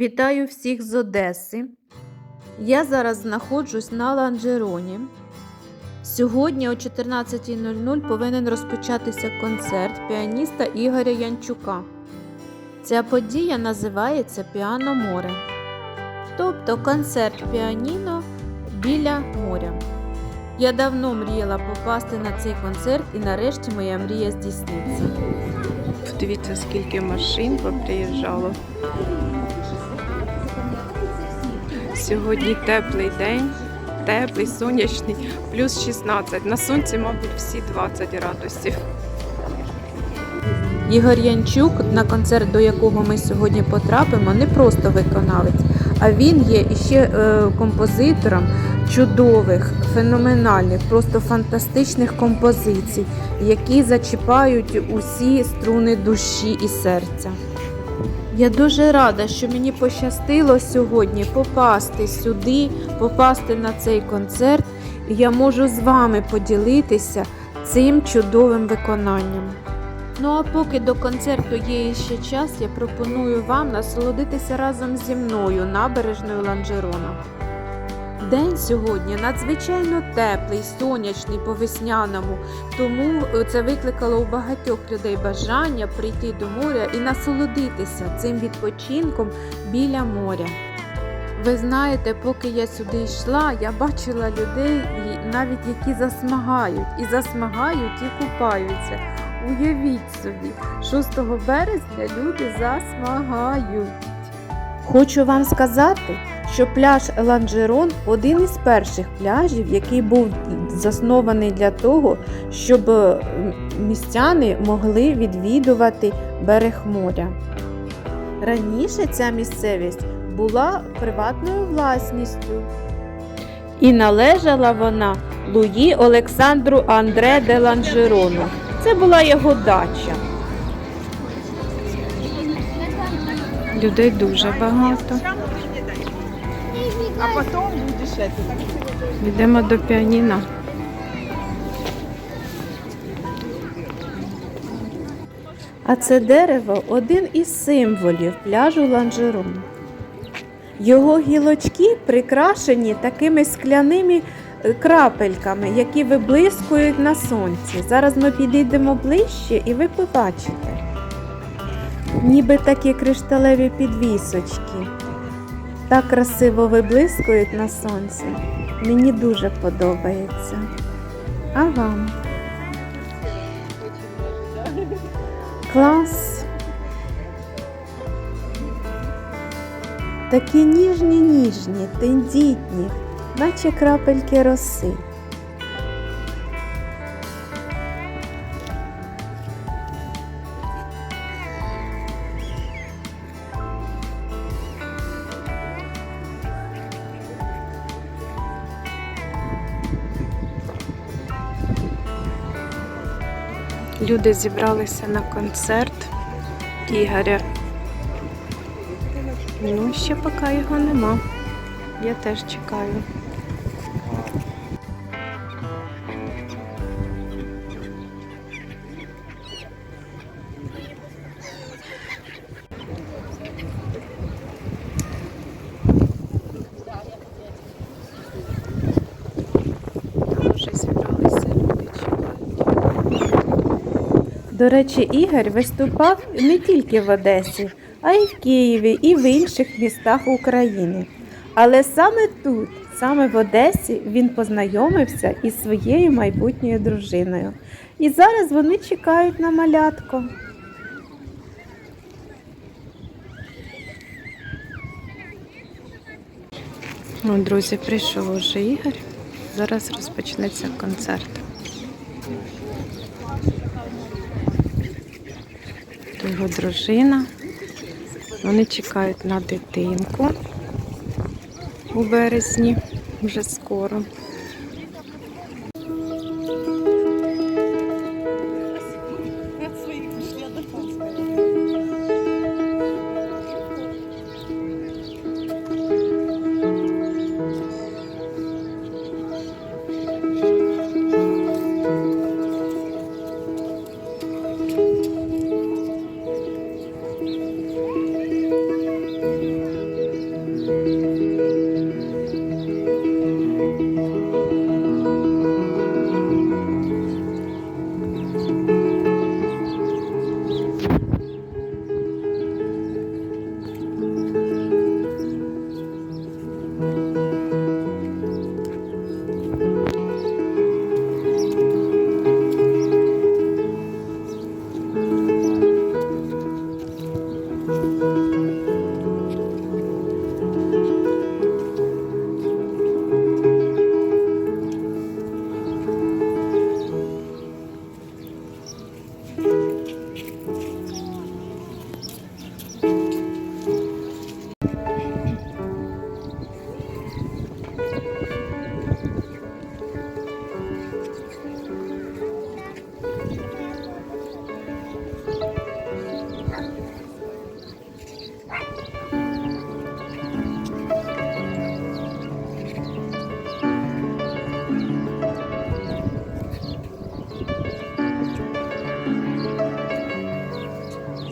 Вітаю всіх з Одеси. Я зараз знаходжусь на Ланжероні. Сьогодні о 14.00 повинен розпочатися концерт піаніста Ігоря Янчука. Ця подія називається Піано море, тобто концерт піаніно біля моря. Я давно мріяла попасти на цей концерт і нарешті моя мрія здійсниться. Подивіться, скільки машин поприїжджало. Сьогодні теплий день, теплий, сонячний, плюс 16. На сонці, мабуть, всі 20 градусів. Ігор Янчук, на концерт, до якого ми сьогодні потрапимо, не просто виконавець, а він є іще е, композитором чудових, феноменальних, просто фантастичних композицій, які зачіпають усі струни душі і серця. Я дуже рада, що мені пощастило сьогодні попасти сюди, попасти на цей концерт, і я можу з вами поділитися цим чудовим виконанням. Ну а поки до концерту є ще час, я пропоную вам насолодитися разом зі мною набережною Ланжерона. День сьогодні надзвичайно теплий, сонячний по весняному, тому е, це викликало у багатьох людей бажання прийти до моря і насолодитися цим відпочинком біля моря. Ви знаєте, поки я сюди йшла, я бачила людей, навіть які засмагають, і засмагають, і купаються. Уявіть собі, 6 березня люди засмагають. Хочу вам сказати, що пляж Ланжерон один із перших пляжів, який був заснований для того, щоб е, містяни могли відвідувати берег моря. Раніше ця місцевість була приватною власністю. І належала вона Луї Олександру Андре де Ланжерону. Це була його дача. Людей дуже багато. А потом будешь это. Йдемо до піаніно. А це дерево один із символів пляжу Ланжерон. Його гілочки прикрашені такими скляними е, крапельками, які виблискують на сонці. Зараз ми підійдемо ближче і ви побачите. Ніби такі кришталеві підвісочки. Так красиво виблискують на сонці. Мені дуже подобається. А вам? Клас. Такі ніжні, ніжні, тендітні, наче крапельки роси. Люди зібралися на концерт Ігоря. Ну, ще поки його нема. Я теж чекаю. До речі, Ігор виступав не тільки в Одесі, а й в Києві, і в інших містах України. Але саме тут, саме в Одесі, він познайомився із своєю майбутньою дружиною. І зараз вони чекають на малятко. Ну, друзі, прийшов уже Ігор. Зараз розпочнеться концерт. Його дружина. Вони чекають на дитинку у березні, вже скоро.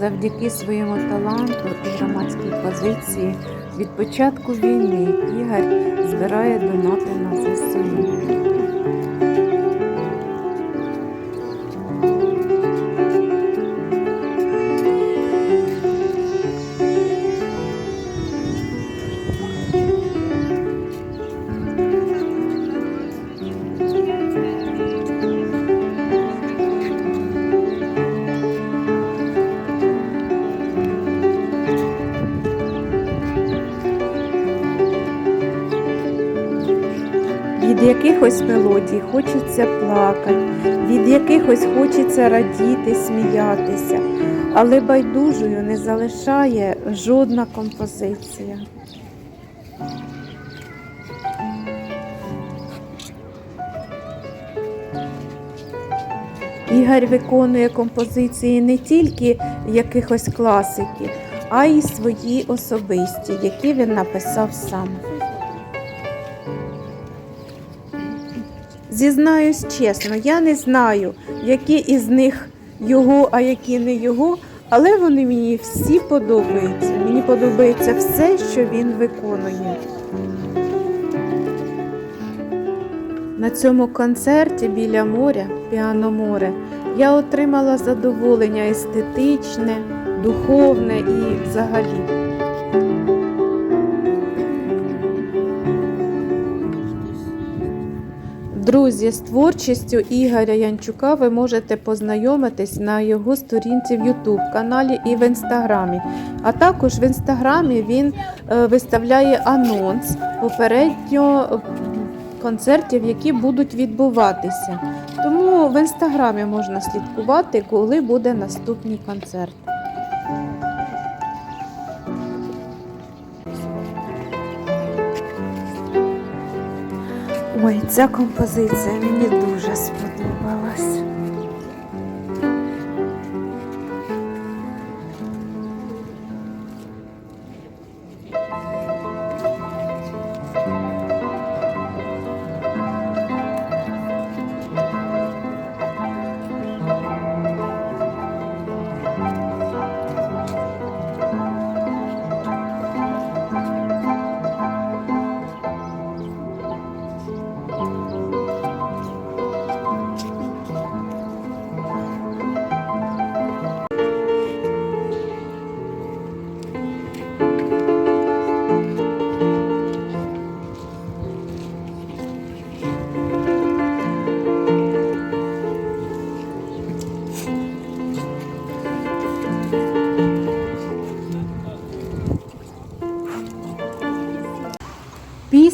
Завдяки своєму таланту і громадській позиції від початку війни Ігор збирає донати на ЗСУ. Якихось мелодій хочеться плакати, від якихось хочеться радіти, сміятися, але байдужою не залишає жодна композиція. Ігор виконує композиції не тільки якихось класиків, а й свої особисті, які він написав сам. Зізнаюсь чесно, я не знаю, які із них його, а які не його, але вони мені всі подобаються. Мені подобається все, що він виконує. На цьому концерті біля моря, піаноморе, я отримала задоволення естетичне, духовне і взагалі. Друзі, з творчістю Ігоря Янчука ви можете познайомитись на його сторінці в YouTube каналі і в інстаграмі. А також в інстаграмі він е, виставляє анонс попередньо концертів, які будуть відбуватися. Тому в інстаграмі можна слідкувати, коли буде наступний концерт. Ой, ця композиція мені дуже сподобалась.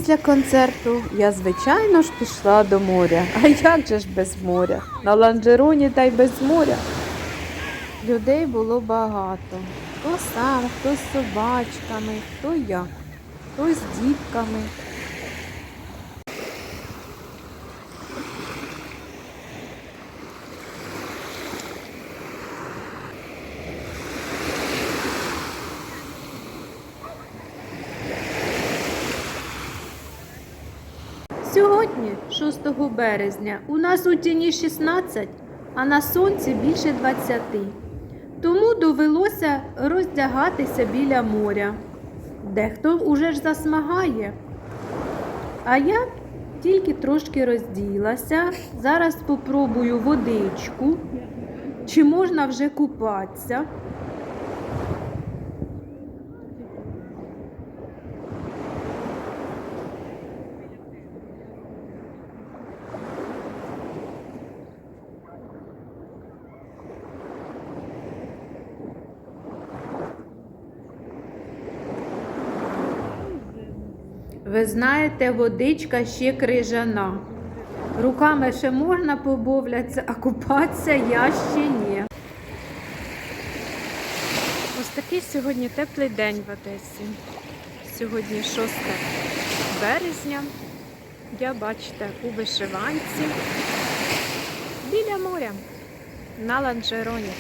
Після концерту я, звичайно ж, пішла до моря. А як же ж без моря? На ланжероні та й без моря. Людей було багато. Хто сам, хто з собачками, хто як, хто з дітками. Сьогодні, 6 березня, у нас у тіні 16, а на сонці більше 20. Тому довелося роздягатися біля моря. Дехто уже ж засмагає. А я тільки трошки розділася. Зараз спробую водичку. Чи можна вже купатися? Знаєте, водичка ще крижана. Руками ще можна побовлятися, а купатися я ще ні. Ось такий сьогодні теплий день в Одесі. Сьогодні 6 березня. Я бачите у вишиванці біля моря на ланжероні.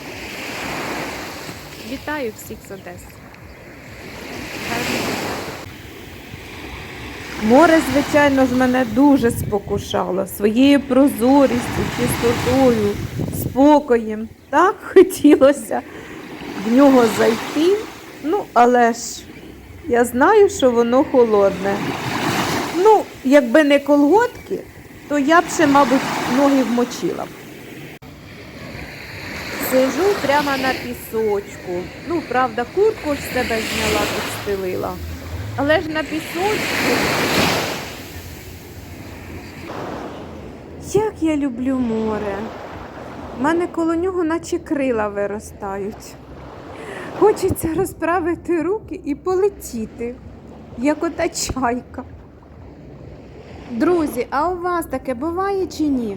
Вітаю всіх з Одеси. Море, звичайно ж, мене дуже спокушало своєю прозорістю, чистотою, спокоєм. Так хотілося в нього зайти. Ну, але ж я знаю, що воно холодне. Ну, якби не колготки, то я б ще, мабуть, ноги вмочила. Сижу прямо на пісочку. Ну, правда, куртку ж себе зняла, підстелила. Але ж на пісочку. Як я люблю море. У мене коло нього наче крила виростають. Хочеться розправити руки і полетіти, як ота чайка. Друзі, а у вас таке буває чи ні?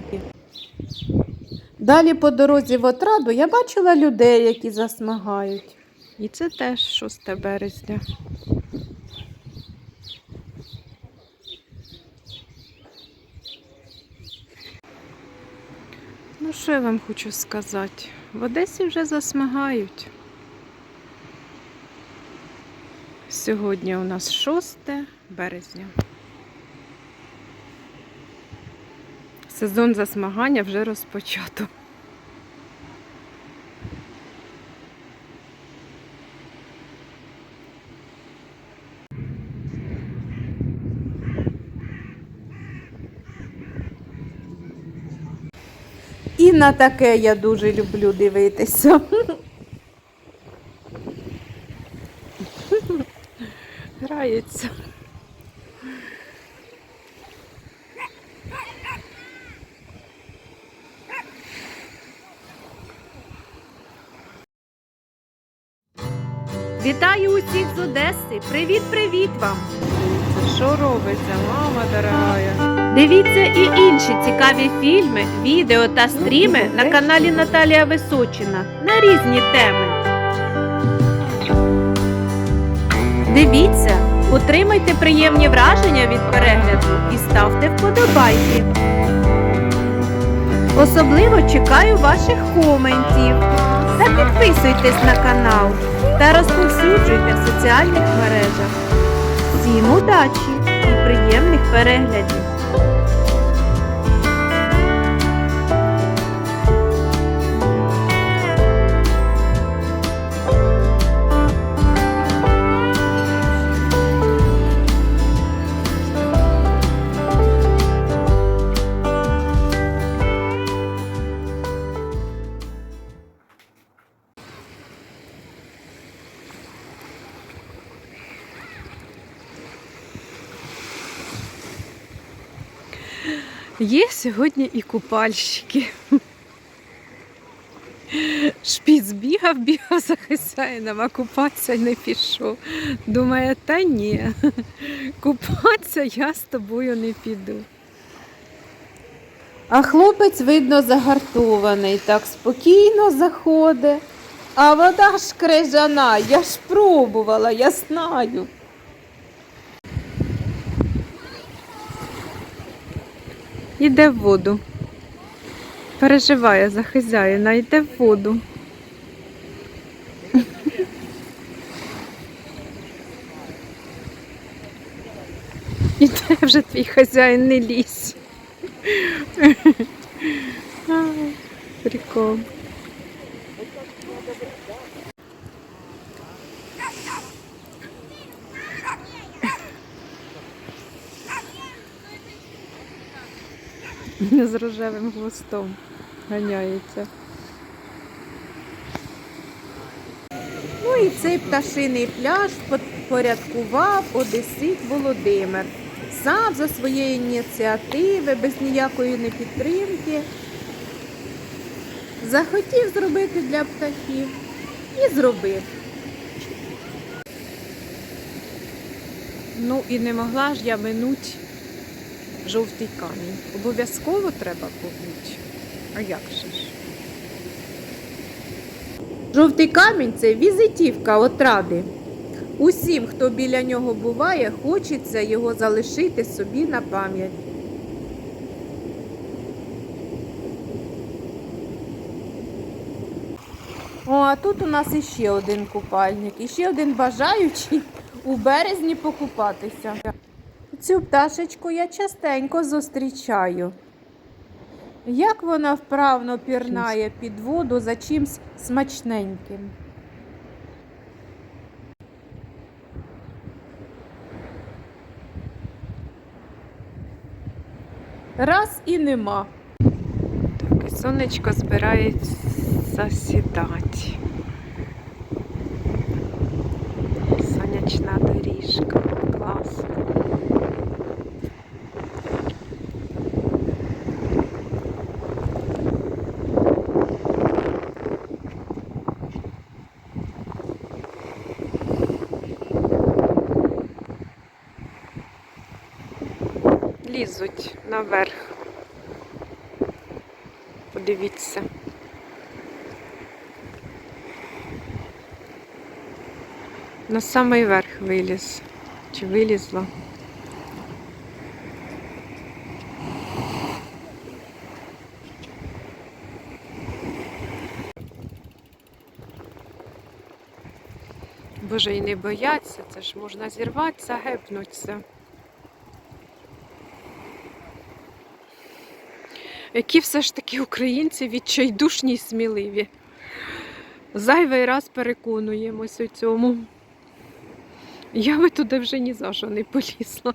Далі по дорозі в отраду я бачила людей, які засмагають. І це теж 6 березня. Ну, що я вам хочу сказати? В Одесі вже засмагають. Сьогодні у нас 6 березня. Сезон засмагання вже розпочато. І на таке я дуже люблю дивитися. Грається. Вітаю усіх з Одеси! Привіт-привіт вам! Що робиться, мама дорогая? Дивіться і інші цікаві фільми, відео та стріми на каналі Наталія Височина на різні теми. Дивіться, утримайте приємні враження від перегляду і ставте вподобайки. Особливо чекаю ваших коментів. Та підписуйтесь на канал та розповсюджуйте в соціальних мережах. Всім удачі і приємних переглядів! Сьогодні і купальщики. Шпіц бігав, бігав за хазяїном, а купатися не пішов. Думає, та ні, купатися я з тобою не піду. А хлопець, видно, загартований, так спокійно заходить. А вода ж крижана, я ж пробувала, я знаю. Іде в воду. Переживає за хазяїна, йде в воду. Іде вже твій хазяїн, не лізь. А, Прикол. з рожевим хвостом ганяється. Ну і цей пташиний пляж порядкував Одесит Володимир. Сам за своєї ініціативи, без ніякої непідтримки. Захотів зробити для птахів і зробив. Ну і не могла ж я минуть жовтий камінь. Обов'язково треба побути. А як же ж? Жовтий камінь це візитівка отради. Усім, хто біля нього буває, хочеться його залишити собі на пам'ять. О, а тут у нас іще один купальник, іще один бажаючий у березні покупатися. Цю пташечку я частенько зустрічаю. Як вона вправно пірнає під воду за чимсь смачненьким. Раз і нема. Так, сонечко збирається сідати. Сонячна доріжка. Лізуть наверх. Подивіться. На самий верх виліз. Чи вилізла? Боже, і не бояться, це ж можна зірватися, гепнуться. Які все ж таки українці відчайдушні й сміливі. Зайвий раз переконуємось у цьому. Я би туди вже ні за що не полізла.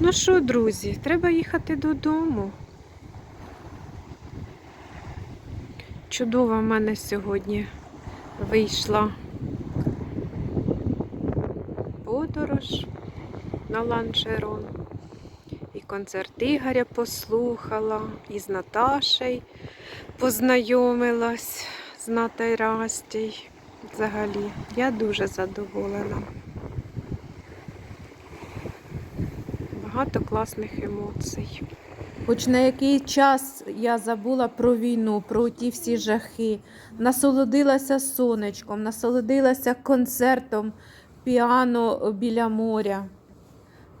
Ну що, друзі, треба їхати додому. Чудова в мене сьогодні вийшла подорож на ланжерон. І концерт Ігоря послухала, і з Наташею познайомилась з Натою Растій. Взагалі, я дуже задоволена. Багато класних емоцій. Хоч на який час я забула про війну, про ті всі жахи, насолодилася сонечком, насолодилася концертом піано біля моря.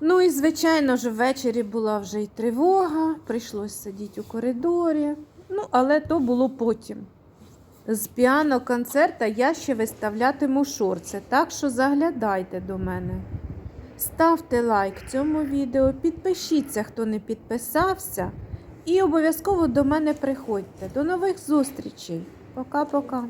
Ну і, звичайно ж, ввечері була вже й тривога, прийшлось сидіти у коридорі. Ну, але то було потім. З піано концерта я ще виставлятиму шорти, так що заглядайте до мене. Ставте лайк цьому відео, підпишіться, хто не підписався, і обов'язково до мене приходьте. До нових зустрічей. Пока-пока.